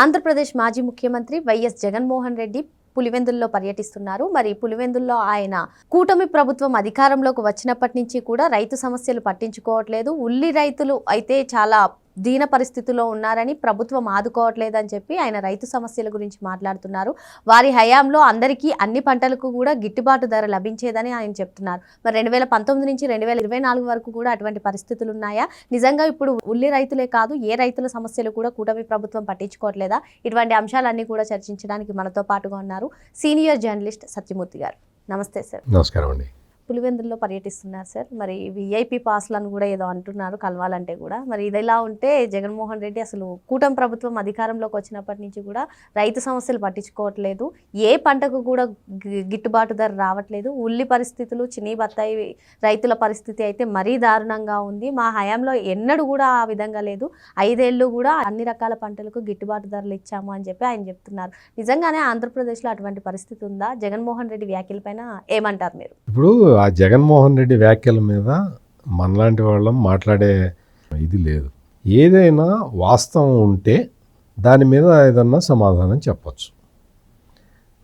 ఆంధ్రప్రదేశ్ మాజీ ముఖ్యమంత్రి వైఎస్ జగన్మోహన్ రెడ్డి పులివెందుల్లో పర్యటిస్తున్నారు. మరి పులివెందుల్లో ఆయన కూటమి ప్రభుత్వం అధికారంలోకి వచ్చినప్పటి నుంచి కూడా రైతు సమస్యలు పట్టించుకోవట్లేదు. ఉల్లి రైతులు అయితే చాలా దీన పరిస్థితిలో ఉన్నారని ప్రభుత్వం ఆదుకోవట్లేదని చెప్పి ఆయన రైతు సమస్యల గురించి మాట్లాడుతున్నారు. వారి హయాంలో అందరికీ అన్ని పంటలకు కూడా గిట్టుబాటు ధర లభించేదని ఆయన చెప్తున్నారు. మరి రెండు వేల పంతొమ్మిది నుంచి రెండు వేల ఇరవై నాలుగు వరకు కూడా అటువంటి పరిస్థితులు ఉన్నాయా నిజంగా ఇప్పుడు ఉల్లి రైతులే కాదు ఏ రైతుల సమస్యలు కూడా కూటమి ప్రభుత్వం పట్టించుకోవట్లేదా? ఇటువంటి అంశాలన్నీ కూడా చర్చించడానికి మనతో పాటుగా ఉన్నారు సీనియర్ జర్నలిస్ట్ సత్యమూర్తి గారు. నమస్తే సార్. నమస్కారం అండి. పులివెందుల్లో పర్యటిస్తున్నారు సార్. మరి విఐపి పాస్లను కూడా ఏదో అంటున్నారు కలవాలంటే కూడా. మరి ఇది ఎలా ఉంటే జగన్మోహన్ రెడ్డి అసలు కూటమి ప్రభుత్వం అధికారంలోకి వచ్చినప్పటి నుంచి కూడా రైతు సమస్యలు పట్టించుకోవట్లేదు. ఏ పంటకు కూడా గి- గిట్టుబాటు ధర రావట్లేదు. ఉల్లి పరిస్థితులు చిన్ని బత్తాయి రైతుల పరిస్థితి అయితే మరీ దారుణంగా ఉంది. మా హయాంలో ఎన్నడూ కూడా ఆ విధంగా లేదు. ఐదేళ్ళు కూడా అన్ని రకాల పంటలకు గిట్టుబాటు ధరలు ఇచ్చాము అని చెప్పి ఆయన చెప్తున్నారు. నిజంగానే ఆంధ్రప్రదేశ్లో అటువంటి పరిస్థితి ఉందా? జగన్మోహన్ రెడ్డి వ్యాఖ్యలపైన ఏమంటారు మీరు? ఇప్పుడు ఆ జగన్మోహన్ రెడ్డి వ్యాఖ్యల మీద మనలాంటి వాళ్ళం మాట్లాడే ఇది లేదు. ఏదైనా వాస్తవం ఉంటే దాని మీద ఏదన్నా సమాధానం చెప్పచ్చు.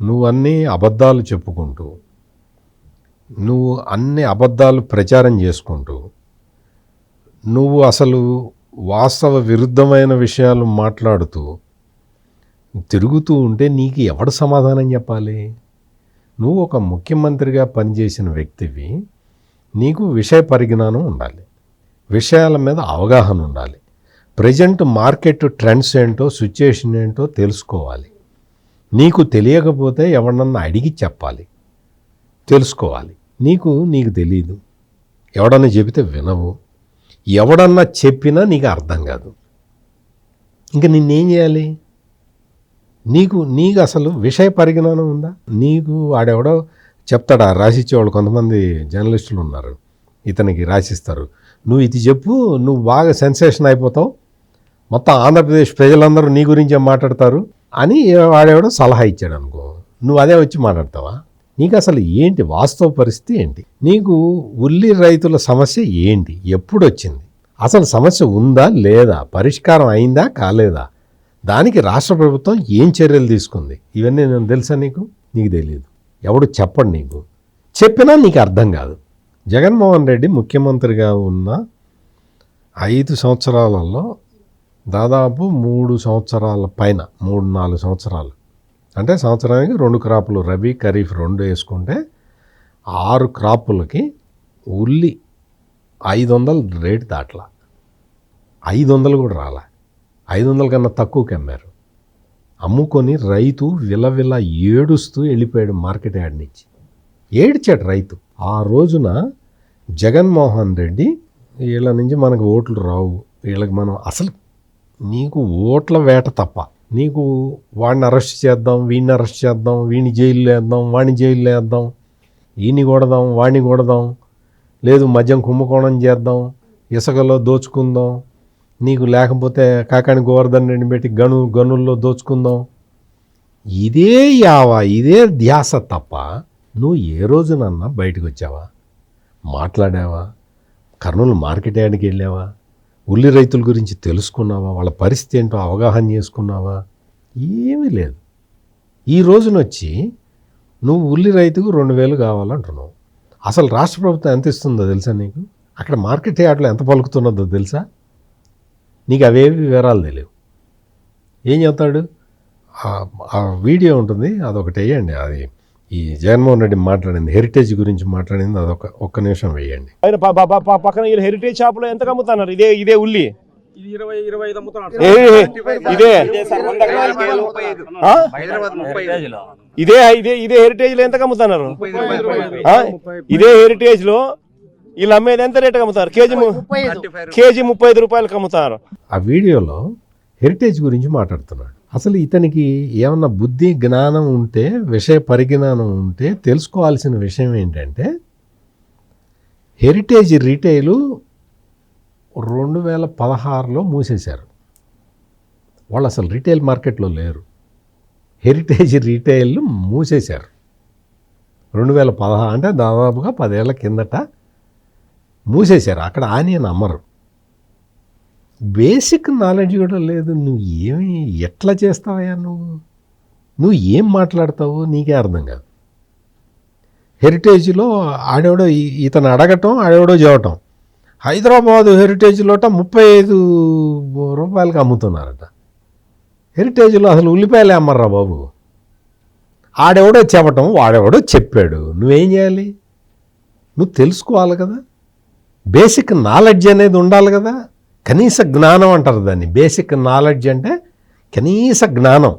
నువ్వు అన్ని అబద్ధాలు చెప్పుకుంటూ నువ్వు అన్ని అబద్ధాలు ప్రచారం చేసుకుంటూ నువ్వు అసలు వాస్తవ విరుద్ధమైన విషయాలు మాట్లాడుతూ తిరుగుతూ ఉంటే నీకు ఎవడు సమాధానం చెప్పాలి? నువ్వు ఒక ముఖ్యమంత్రిగా పనిచేసిన వ్యక్తివి. నీకు విషయ పరిజ్ఞానం ఉండాలి. విషయాల మీద అవగాహన ఉండాలి. ప్రజెంట్ మార్కెట్ ట్రెండ్స్ ఏంటో సిచ్యుయేషన్ ఏంటో తెలుసుకోవాలి. నీకు తెలియకపోతే ఎవడన్నా అడిగి చెప్పాలి. తెలుసుకోవాలి. నీకు నీకు తెలియదు ఎవడన్నా చెబితే వినవు. ఎవడన్నా చెప్పినా నీకు అర్థం కాదు. ఇంకా నిన్నేం చేయాలి? నీకు నీకు అసలు విషయ పరిజ్ఞానం ఉందా? నీకు వాడెవడో చెప్తాడా? రాసిచ్చేవాళ్ళు కొంతమంది జర్నలిస్టులు ఉన్నారు. ఇతనికి రాసిస్తారు. నువ్వు ఇది చెప్పు నువ్వు బాగా సెన్సేషన్ అయిపోతావు. మొత్తం ఆంధ్రప్రదేశ్ ప్రజలందరూ నీ గురించే మాట్లాడతారు? అని వాడేవాడు సలహా ఇచ్చాడు అనుకో. నువ్వు అదే వచ్చి మాట్లాడతావా? నీకు అసలు ఏంటి? వాస్తవ పరిస్థితి ఏంటి? నీకు ఉల్లి రైతుల సమస్య ఏంటి? ఎప్పుడు వచ్చింది? అసలు సమస్య ఉందా లేదా? పరిష్కారం అయిందా? కాలేదా? దానికి రాష్ట్ర ప్రభుత్వం ఏం చర్యలు తీసుకుంది? ఇవన్నీ నేను తెలుసా నీకు? నీకు తెలియదు ఎవడు చెప్పడు నీకు? చెప్పినా నీకు అర్థం కాదు. జగన్మోహన్ రెడ్డి ముఖ్యమంత్రిగా ఉన్న ఐదు సంవత్సరాలలో దాదాపు మూడు సంవత్సరాల పైన మూడు నాలుగు సంవత్సరాలు. అంటే సంవత్సరానికి రెండు క్రాపులు రబీ ఖరీఫ్ రెండు వేసుకుంటే ఆరు క్రాపులకి ఉల్లి ఐదు వందలు రేటు దాట్లా. ఐదు వందలు కూడా రాలే. ఐదు వందల కన్నా తక్కువకి అమ్మారు అమ్ముకొని రైతు విలవిల ఏడుస్తూ వెళ్ళిపోయాడు మార్కెట్ యార్డ్ నుంచి. ఏడ్చాడు రైతు. ఆ రోజున జగన్మోహన్ రెడ్డి వీళ్ళ నుంచి మనకు ఓట్లు రావు. వీళ్ళకి మనం అసలు నీకు ఓట్ల వేట తప్ప నీకు వాడిని అరెస్ట్ చేద్దాం వీడిని అరెస్ట్ చేద్దాం వీడిని జైల్లో వేద్దాం వాడిని జైల్లో వేద్దాం ఈయన్ని కొడదాం వాడిని కొడదాం లేదు మద్యం కుంభకోణం చేద్దాం ఇసుకలో దోచుకుందాం నీకు లేకపోతే కాకాని గోవర్ధన్ రెడ్డి పెట్టి గను గనుల్లో దోచుకుందాం. ఇదే యావా ఇదే ధ్యాస తప్ప నువ్వు ఏ రోజునన్నా బయటకు వచ్చావా మాట్లాడావా? కర్నూలు మార్కెట్ యార్డ్కి వెళ్ళావా? ఉల్లి రైతుల గురించి తెలుసుకున్నావా? వాళ్ళ పరిస్థితి ఏంటో అవగాహన చేసుకున్నావా? ఏమీ లేదు. ఈ రోజున వచ్చి నువ్వు ఉల్లి రైతుకు రెండు వేలు కావాలంటున్నావు. అసలు రాష్ట్ర ప్రభుత్వం ఎంత ఇస్తుందో తెలుసా నీకు? అక్కడ మార్కెట్ యార్డ్లో ఎంత పలుకుతున్నదో తెలుసా? నీకు అవేవి వివరాలు తెలియవు. ఏం చెప్తాడు? ఆ- ఆ వీడియో ఉంటుంది అదొకటి వేయండి. అది ఈ జగన్మోహన్ రెడ్డి మాట్లాడింది హెరిటేజ్ గురించి మాట్లాడింది అదొక ఒక్క నిమిషం వేయండి. ఆయన పక్కన వీళ్ళు హెరిటేజ్ షాప్లో ఎంత అమ్ముతున్నారు ఇదే ఇదే ఉల్లి. ఇది ఇదే? ఇదే ఇదే ఇదే హెరిటేజ్లో ఎంత అమ్ముతున్నారు? ఇదే హెరిటేజ్లో వీళ్ళు అమ్మేది ఎంత రేట్ అమ్ముతారు? కేజీ ము- కేజీ ముప్పై ఐదు రూపాయలకి అమ్ముతారు. ఆ వీడియోలో హెరిటేజ్ గురించి మాట్లాడుతున్నాడు. అసలు ఇతనికి ఏమన్నా బుద్ధి జ్ఞానం ఉంటే విషయ పరిజ్ఞానం ఉంటే తెలుసుకోవాల్సిన విషయం ఏంటంటే హెరిటేజ్ రీటైలు రెండు వేల పదహారులో మూసేశారు. వాళ్ళు అసలు రీటైల్ మార్కెట్లో లేరు. హెరిటేజ్ రీటైల్ మూసేశారు. రెండు వేల పదహారు అంటే దాదాపుగా పదేళ్ళ కిందట మూసేశారు. అక్కడ ఆనియన్ అమ్మరు బేసిక్ నాలెడ్జ్ కూడా లేదు. నువ్వు ఏమి ఎట్లా చేస్తావయ్యా నువ్వు? నువ్వు ఏం మాట్లాడతావు నీకే అర్థం కాదు. హెరిటేజ్లో ఆడెవడో ఇతను అడగటం ఆడెవడో చెప్పటం హైదరాబాదు హెరిటేజ్లోట ముప్పై ఐదు రూపాయలకి అమ్ముతున్నారట. హెరిటేజ్లో అసలు ఉల్లిపాయలే అమ్మర్రా బాబు. ఆడెవడో చెప్పటం వాడెవడో చెప్పాడు. నువ్వేం చేయాలి నువ్వు తెలుసుకోవాలి కదా? బేసిక్ నాలెడ్జ్ అనేది ఉండాలి కదా. కనీస జ్ఞానం అంటారు దాన్ని. బేసిక్ నాలెడ్జ్ అంటే కనీస జ్ఞానం.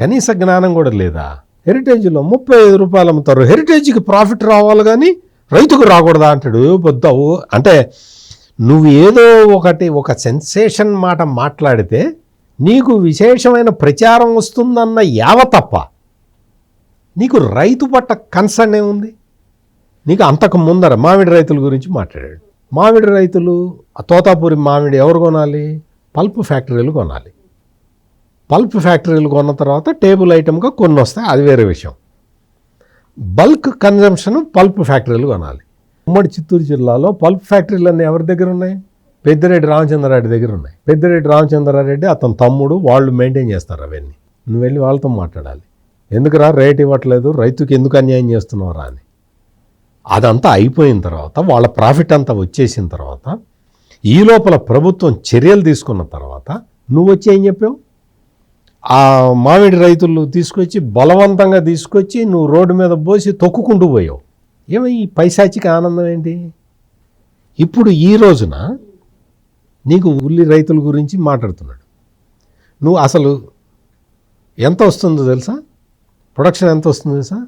కనీస జ్ఞానం కూడా లేదా? హెరిటేజ్లో ముప్పై ఐదు రూపాయలు అమ్ముతారు. హెరిటేజ్కి ప్రాఫిట్ రావాలి కానీ రైతుకు రాకూడదా అంటాడు. పొద్దావు అంటే నువ్వు ఏదో ఒకటి ఒక సెన్సేషన్ మాట మాట్లాడితే నీకు విశేషమైన ప్రచారం వస్తుందన్న యావ తప్ప నీకు రైతు పట్ల కన్సర్న్ ఏముంది? నీకు అంతకు ముందర మామిడి రైతుల గురించి మాట్లాడాడు. మామిడి రైతులు తోతాపూరి మామిడి ఎవరు కొనాలి? పల్ప్ ఫ్యాక్టరీలు కొనాలి. పల్ప్ ఫ్యాక్టరీలు కొన్న తర్వాత టేబుల్ ఐటమ్గా కొన్ని వస్తాయి అది వేరే విషయం. బల్క్ కన్జంప్షన్ పల్ప్ ఫ్యాక్టరీలు కొనాలి. ఉమ్మడి చిత్తూరు జిల్లాలో పల్ప్ ఫ్యాక్టరీలు అన్నీ ఎవరి దగ్గర ఉన్నాయి? పెద్దిరెడ్డి రామచంద్రారెడ్డి దగ్గర ఉన్నాయి. పెద్దిరెడ్డి రామచంద్రారెడ్డి అతని తమ్ముడు వాళ్ళు మెయింటైన్ చేస్తారు అవన్నీ. నువ్వు వెళ్ళి వాళ్ళతో మాట్లాడాలి. ఎందుకురా రేట్ ఇవ్వట్లేదు? రైతుకి ఎందుకు అన్యాయం చేస్తున్నావురా అని. అదంతా అయిపోయిన తర్వాత వాళ్ళ ప్రాఫిట్ అంతా వచ్చేసిన తర్వాత ఈ లోపల ప్రభుత్వం చర్యలు తీసుకున్న తర్వాత నువ్వు వచ్చి ఏం చెప్పావు? ఆ మామిడి రైతులు తీసుకొచ్చి బలవంతంగా తీసుకొచ్చి నువ్వు రోడ్డు మీద పోసి తొక్కుకుంటూ పోయావు. ఏమో ఈ పైశాచిక ఆనందం ఏంటి? ఇప్పుడు ఈ రోజున నీకు ఉల్లి రైతుల గురించి మాట్లాడుతున్నాడు. నువ్వు అసలు ఎంత వస్తుందో తెలుసా? ప్రొడక్షన్ ఎంత వస్తుందో తెలుసా?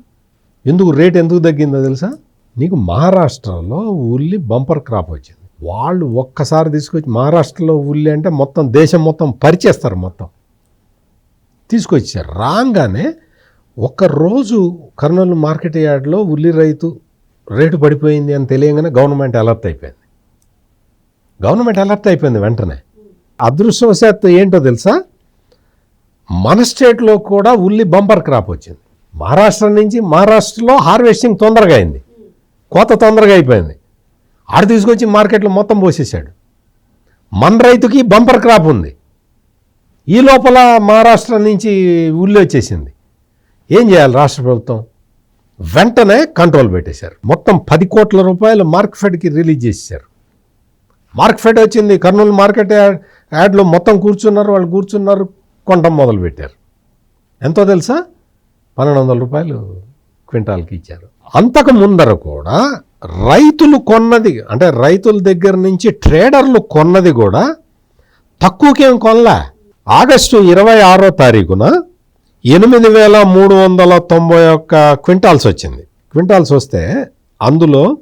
ఎందుకు రేట్ ఎందుకు తగ్గిందో తెలుసా? నీకు మహారాష్ట్రలో ఉల్లి బంపర్ క్రాప్ వచ్చింది. వాళ్ళు ఒక్కసారి తీసుకొచ్చి మహారాష్ట్రలో ఉల్లి అంటే మొత్తం దేశం మొత్తం పరిచేస్తారు మొత్తం. తీసుకొచ్చారు. రాగానే ఒక్కరోజు కర్నూలు మార్కెట్ యార్డ్లో ఉల్లి రైతు రేటు పడిపోయింది అని తెలియగానే గవర్నమెంట్ అలర్ట్ అయిపోయింది. గవర్నమెంట్ అలర్ట్ అయిపోయింది వెంటనే. అదృష్టవశాత్తు ఏంటో తెలుసా? మన స్టేట్లో కూడా ఉల్లి బంపర్ క్రాప్ వచ్చింది. మహారాష్ట్ర నుంచి మహారాష్ట్రలో హార్వెస్టింగ్ తొందరగా అయింది. కోత తొందరగా అయిపోయింది. ఆడ తీసుకొచ్చి మార్కెట్లో మొత్తం పోసేసాడు మన రైతుకి బంపర్ క్రాప్ ఉంది. ఈ లోపల మహారాష్ట్ర నుంచి ఉల్లి వచ్చేసింది. ఏం చేయాలి రాష్ట్ర ప్రభుత్వం? వెంటనే కంట్రోల్ పెట్టేశారు. మొత్తం పది కోట్ల రూపాయలు మార్క్ఫెడ్కి రిలీజ్ చేసేసారు మార్క్ఫెడ్ వచ్చింది. కర్నూలు మార్కెట్ యాడ్లో మొత్తం కూర్చున్నారు. వాళ్ళు కూర్చున్నారు. కొంటం మొదలు పెట్టారు ఎంతో తెలుసా? పన్నెండు వందల రూపాయలు క్వింటాల్కి ఇచ్చారు. అంతకు ముందర కూడా రైతులు కొన్నది అంటే రైతుల దగ్గర నుంచి ట్రేడర్లు కొన్నది కూడా తక్కువకేం కొనలే. ఆగస్టు ఇరవై ఆరో తారీఖున ఎనిమిది వేల మూడు వందల తొంభై ఒక్క క్వింటాల్స్ వచ్చింది. క్వింటాల్స్ వస్తే అందులో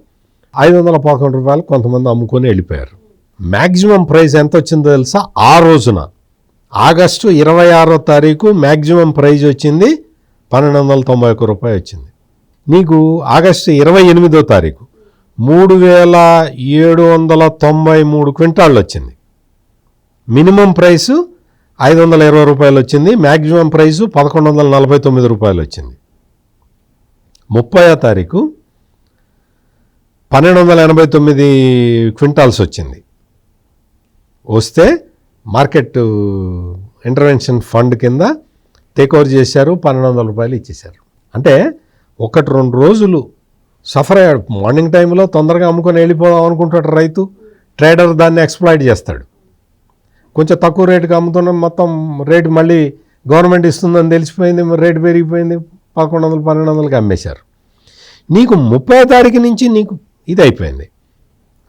ఐదు వందల పదకొండు రూపాయలు కొంతమంది అమ్ముకొని వెళ్ళిపోయారు. మ్యాక్సిమం ప్రైస్ ఎంత వచ్చిందో తెలుసా? ఆ రోజున. ఆగస్టు ఇరవై ఆరో తారీఖు మ్యాక్సిమం ప్రైజ్ వచ్చింది పన్నెండు వందల తొంభై ఒక్క రూపాయి వచ్చింది. నీకు ఆగస్టు ఇరవై ఎనిమిదో తారీఖు మూడు వేల ఏడు వందల తొంభై మూడు క్వింటాళ్ళు వచ్చింది. మినిమం ప్రైసు ఐదు వందల ఇరవై రూపాయలు వచ్చింది. మ్యాక్సిమం ప్రైసు పదకొండు వందల నలభై తొమ్మిది రూపాయలు వచ్చింది. ముప్పయో తారీఖు పన్నెండు వందల ఎనభై తొమ్మిది క్వింటాల్స్ వచ్చింది. వస్తే మార్కెట్ ఇంటర్వెన్షన్ ఫండ్ కింద టేక్ ఓవర్ చేశారు పన్నెండు వందల రూపాయలు ఇచ్చేశారు. అంటే ఒకటి రెండు రోజులు సఫర్ అయ్యాడు. మార్నింగ్ టైంలో తొందరగా అమ్ముకొని వెళ్ళిపోదాం అనుకుంటాడు రైతు. ట్రేడర్ దాన్ని ఎక్స్ప్లాయిట్ చేస్తాడు. కొంచెం తక్కువ రేటుకి అమ్ముతున్నాం మొత్తం రేటు మళ్ళీ గవర్నమెంట్ ఇస్తుందని తెలిసిపోయింది రేటు పెరిగిపోయింది పదకొండు వందలు పన్నెండు వందలకి అమ్మేశారు. నీకు ముప్పై తారీఖు నుంచి నీకు ఇది అయిపోయింది.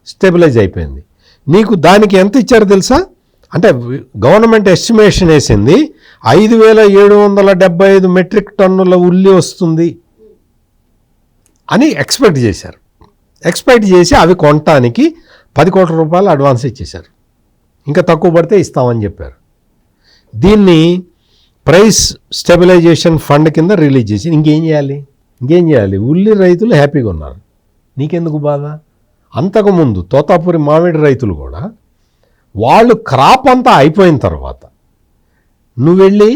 స్టెబిలైజ్ అయిపోయింది. నీకు దానికి ఎంత ఇచ్చారో తెలుసా? అంటే గవర్నమెంట్ ఎస్టిమేషన్ వేసింది ఐదు వేల ఏడు వందల డెబ్బై ఐదు మెట్రిక్ టన్నుల ఉల్లి వస్తుంది. అని ఎక్స్పెక్ట్ చేశారు. ఎక్స్పెక్ట్ చేసి అవి కొనటానికి పది కోట్ల రూపాయలు అడ్వాన్స్ ఇచ్చేశారు. ఇంకా తక్కువ పడితే ఇస్తామని చెప్పారు. దీన్ని ప్రైస్ స్టెబిలైజేషన్ ఫండ్ కింద రిలీజ్ చేసి ఇంకేం చేయాలి? ఇంకేం చేయాలి? ఉల్లి రైతులు హ్యాపీగా ఉన్నారు. నీకెందుకు బాధ? అంతకుముందు తోతాపురి మామిడి రైతులు కూడా వాళ్ళు క్రాప్ అంతా అయిపోయిన తర్వాత నువ్వు వెళ్ళి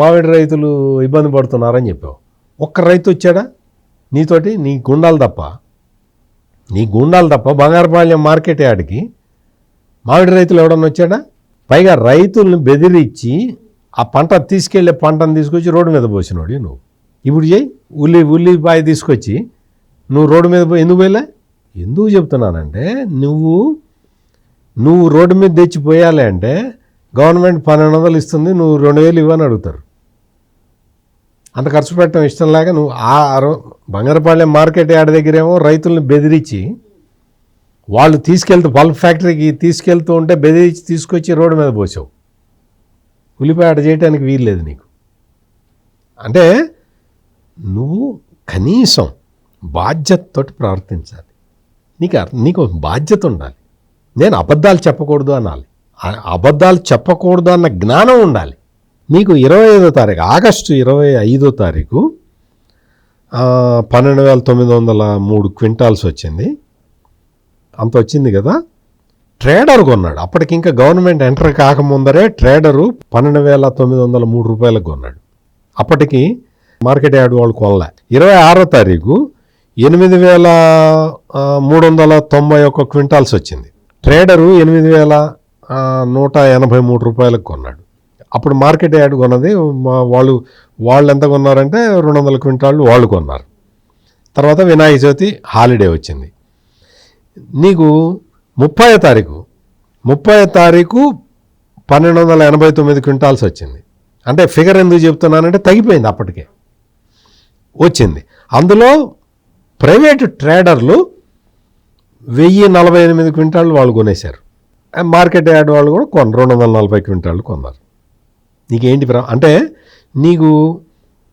మామిడి రైతులు ఇబ్బంది పడుతున్నారని చెప్పావు. ఒక్క రైతు వచ్చాడా? నీతోటి నీ గుండాలు తప్ప. నీ గుండాలు తప్ప బంగారపాళ్యం మార్కెట్ యార్డ్కి మామిడి రైతులు ఎవడన్నా వచ్చాడా? పైగా రైతుల్ని బెదిరించి ఆ పంట తీసుకెళ్ళే పంటను తీసుకొచ్చి రోడ్డు మీద పోసినోడి నువ్వు. ఇప్పుడు చేయి ఉల్లి ఉల్లిపాయ తీసుకొచ్చి నువ్వు రోడ్డు మీద పోయి ఎందుకు పోయలే? ఎందుకు చెప్తున్నానంటే నువ్వు నువ్వు రోడ్డు మీద తెచ్చి పోయాలి అంటే గవర్నమెంట్ పన్నెండు వందలు ఇస్తుంది నువ్వు రెండు వేలు ఇవ్వని అడుగుతారు. అంత ఖర్చు పెట్టడం ఇష్టం లేక నువ్వు ఆ రో- మార్కెట్ యార్డ్ దగ్గరేమో రైతుల్ని బెదిరించి వాళ్ళు తీసుకెళ్తూ పల్ప్ ఫ్యాక్టరీకి తీసుకెళ్తూ ఉంటే బెదిరించి తీసుకొచ్చి రోడ్డు మీద పోసావు. ఉల్లిపాయ ఆడ చేయడానికి వీల్లేదు నీకు. అంటే నువ్వు కనీసం బాధ్యతతోటి ప్రవర్తించాలి నీకు నీకు బాధ్యత ఉండాలి. నేను అబద్ధాలు చెప్పకూడదు అనాలి. అబద్ధాలు చెప్పకూడదు అన్న జ్ఞానం ఉండాలి. నీకు ఇరవై ఐదో తారీఖు ఆగస్టు ఇరవై ఐదో తారీఖు పన్నెండు వేల తొమ్మిది వందల మూడు క్వింటాల్స్ వచ్చింది. అంత వచ్చింది కదా? ట్రేడర్ కొన్నాడు. అప్పటికి ఇంకా గవర్నమెంట్ ఎంటర్ కాకముందరే ట్రేడరు పన్నెండు వేల తొమ్మిది వందల మూడు రూపాయలకు కొన్నాడు. అప్పటికి మార్కెట్ యార్డ్ వాళ్ళు కొనలే. ఇరవై ఆరో తారీఖు ఎనిమిది వేల మూడు వందల తొంభై ఒక్క క్వింటాల్స్ వచ్చింది. ట్రేడరు ఎనిమిది వేల నూట ఎనభై మూడు రూపాయలకు కొన్నాడు. అప్పుడు మార్కెట్ యాడ్ కొన్నది మా వాళ్ళు వాళ్ళు ఎంత కొన్నారంటే రెండు వందల క్వింటాళ్ళు వాళ్ళు కొన్నారు. తర్వాత వినాయక చవితి హాలిడే వచ్చింది. నీకు ముప్పై తారీఖు ముప్పై తారీఖు పన్నెండు వందల ఎనభై తొమ్మిది క్వింటాల్స్ వచ్చింది. అంటే ఫిగర్ ఎందుకు చెప్తున్నానంటే తగ్గిపోయింది అప్పటికే. వచ్చింది. అందులో ప్రైవేట్ ట్రేడర్లు వెయ్యి నలభై ఎనిమిది క్వింటాళ్ళు వాళ్ళు కొనేశారు. మార్కెట్ యార్డ్ వాళ్ళు కూడా కొన రెండు వందల నలభై క్వింటాళ్ళు కొన్నారు. నీకేంటి ప్రా అంటే నీకు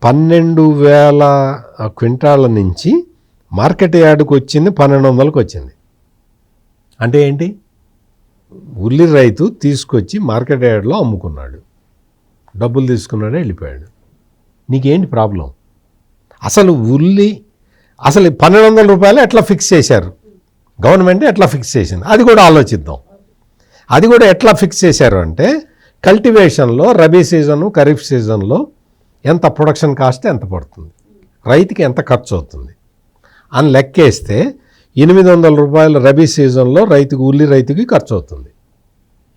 పన్నెండు వేల క్వింటాళ్ళ నుంచి మార్కెట్ యార్డుకు వచ్చింది పన్నెండు వందలకు వచ్చింది. అంటే ఏంటి? ఉల్లి రైతు తీసుకొచ్చి మార్కెట్ యార్డ్లో అమ్ముకున్నాడు. డబ్బులు తీసుకున్నాడే వెళ్ళిపోయాడు. నీకేంటి ప్రాబ్లం? అసలు ఉల్లి అసలు పన్నెండు వందల రూపాయలు ఎట్లా ఫిక్స్ చేశారు? గవర్నమెంట్ ఎట్లా ఫిక్స్ చేసింది? అది కూడా ఆలోచిద్దాం. అది కూడా ఎట్లా ఫిక్స్ చేశారు అంటే కల్టివేషన్లో రబీ సీజను ఖరీఫ్ సీజన్లో ఎంత ప్రొడక్షన్ కాస్ట్ ఎంత పడుతుంది. రైతుకి ఎంత ఖర్చు అవుతుంది అని లెక్కేస్తే ఎనిమిది వందల రూపాయలు రబీ సీజన్లో రైతుకు ఉల్లి రైతుకి ఖర్చు అవుతుంది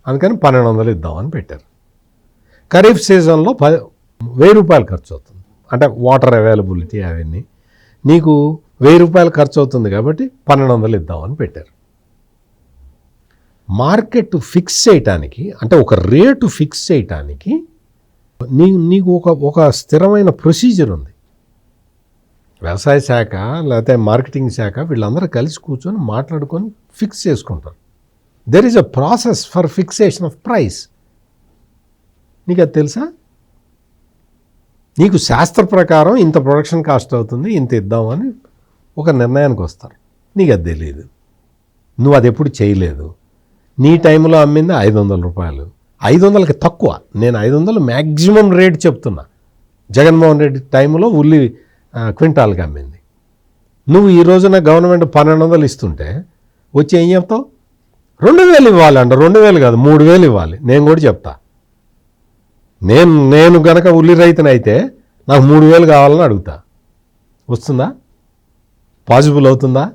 అందుకని పన్నెండు వందలు ఇద్దామని పెట్టారు. ఖరీఫ్ సీజన్లో ప వెయ్యి రూపాయలు ఖర్చు అవుతుంది అంటే వాటర్ అవైలబిలిటీ అవన్నీ. నీకు వెయ్యి రూపాయలు ఖర్చు అవుతుంది కాబట్టి పన్నెండు వందలు ఇద్దామని పెట్టారు. మార్కెట్ ఫిక్స్ చేయటానికి అంటే ఒక రేటు ఫిక్స్ చేయటానికి నీ నీకు ఒక ఒక స్థిరమైన ప్రొసీజర్ ఉంది. వ్యవసాయ శాఖ లేకపోతే మార్కెటింగ్ శాఖ వీళ్ళందరూ కలిసి కూర్చొని మాట్లాడుకొని ఫిక్స్ చేసుకుంటారు. There is a process for fixation of price నీకు అది తెలుసా? నీకు శాస్త్ర ప్రకారం ఇంత ప్రొడక్షన్ కాస్ట్ అవుతుంది ఇంత ఇద్దామని ఒక నిర్ణయానికి వస్తారు. నీకు అది తెలియదు నువ్వు అది ఎప్పుడు చేయలేదు. నీ టైంలో అమ్మింది ఐదు వందల రూపాయలు. ఐదు వందలకి తక్కువ. నేను ఐదు వందలు మ్యాక్సిమం రేట్ చెప్తున్నా. జగన్మోహన్ రెడ్డి టైంలో ఉల్లి క్వింటాల్కి అమ్మింది. నువ్వు ఈ రోజున గవర్నమెంట్ పన్నెండు వందలు ఇస్తుంటే వచ్చి ఏం చెప్తావు? రెండు వేలు ఇవ్వాలి అంట రెండు వేలు కాదు మూడు వేలు ఇవ్వాలి. నేను కూడా చెప్తా. నేను నేను గనక ఉల్లి రైతుని అయితే నాకు మూడు వేలు కావాలని అడుగుతా. వస్తుందా? పాసిబుల్ అవుతుందా?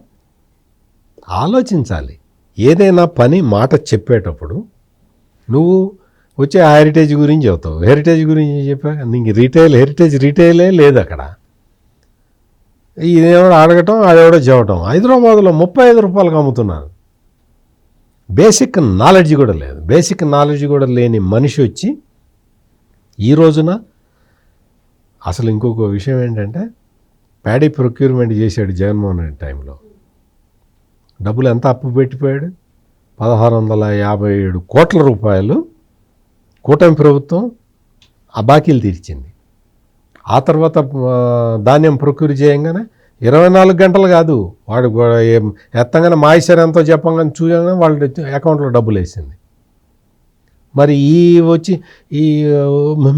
ఆలోచించాలి. ఏదైనా పని మాట చెప్పేటప్పుడు నువ్వు వచ్చే హెరిటేజ్ గురించి చెబుతావు. హెరిటేజ్ గురించి చెప్పా? నీకు రీటైల్ హెరిటేజ్ రీటైలే లేదు అక్కడ. ఇదేమో అడగటం అదెవడో చెప్పటం. హైదరాబాద్లో ముప్పై ఐదు రూపాయలకు అమ్ముతున్నారు. బేసిక్ నాలెడ్జ్ కూడా లేదు. బేసిక్ నాలెడ్జ్ కూడా లేని మనిషి వచ్చి ఈ రోజున అసలు ఇంకొక విషయం ఏంటంటే ప్యాడీ ప్రొక్యూర్మెంట్ చేశాడు జగన్మోహన్ రెడ్డి టైంలో డబ్బులు ఎంత అప్పు పెట్టిపోయాడు? పదహారు వందల యాభై ఏడు కోట్ల రూపాయలు కూటమి ప్రభుత్వం ఆ బాకీలు తీర్చింది. ఆ తర్వాత ధాన్యం ప్రొక్యూర్ చేయంగానే ఇరవై నాలుగు గంటలు కాదు వాడు కూడా ఏం ఎత్తంగానే మాయిశ్చర్ ఎంతో చెప్పంగానే చూడగానే వాళ్ళ అకౌంట్లో డబ్బులు వేసింది మరి ఈ వచ్చి ఈ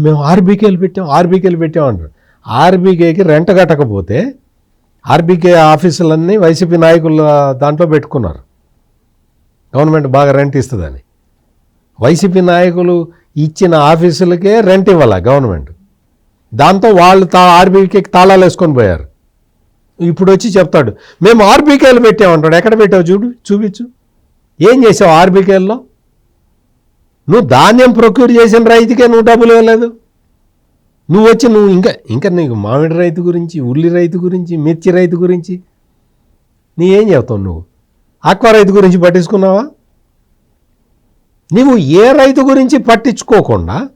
మేము ఆర్బీకేలు పెట్టాం ఆర్బీకేలు పెట్టాం అంటారు ఆర్బీకేకి రెంట్ కట్టకపోతే ఆర్బీకే ఆఫీసులన్నీ వైసీపీ నాయకుల దాంట్లో పెట్టుకున్నారు. గవర్నమెంట్ బాగా రెంట్ ఇస్తుందని. వైసీపీ నాయకులు ఇచ్చిన ఆఫీసులకే రెంట్ ఇవ్వాల గవర్నమెంట్? దాంతో వాళ్ళు తా ఆర్బీకేకి తాళాలు వేసుకొని పోయారు. ఇప్పుడు వచ్చి చెప్తాడు మేము ఆర్బీకేలు పెట్టామంటాడు ఎక్కడ పెట్టావు చూడు చూపించు. ఏం చేసావు ఆర్బీకేల్లో? నువ్వు ధాన్యం ప్రొక్యూర్ చేసిన రైతుకే నువ్వు డబ్బులు ఇవ్వలేదు. నువ్వు వచ్చి నువ్వు ఇంకా ఇంకా నీకు మామిడి రైతు గురించి ఉల్లి రైతు గురించి మిర్చి రైతు గురించి నీ ఏం చెప్తావు నువ్వు? ఆక్వా రైతు గురించి పట్టించుకున్నావా? నువ్వు ఏ రైతు గురించి పట్టించుకోకుండా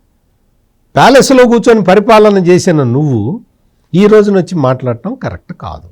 ప్యాలెస్లో కూర్చొని పరిపాలన చేసిన నువ్వు ఈ రోజున వచ్చి మాట్లాడటం కరెక్ట్ కాదు.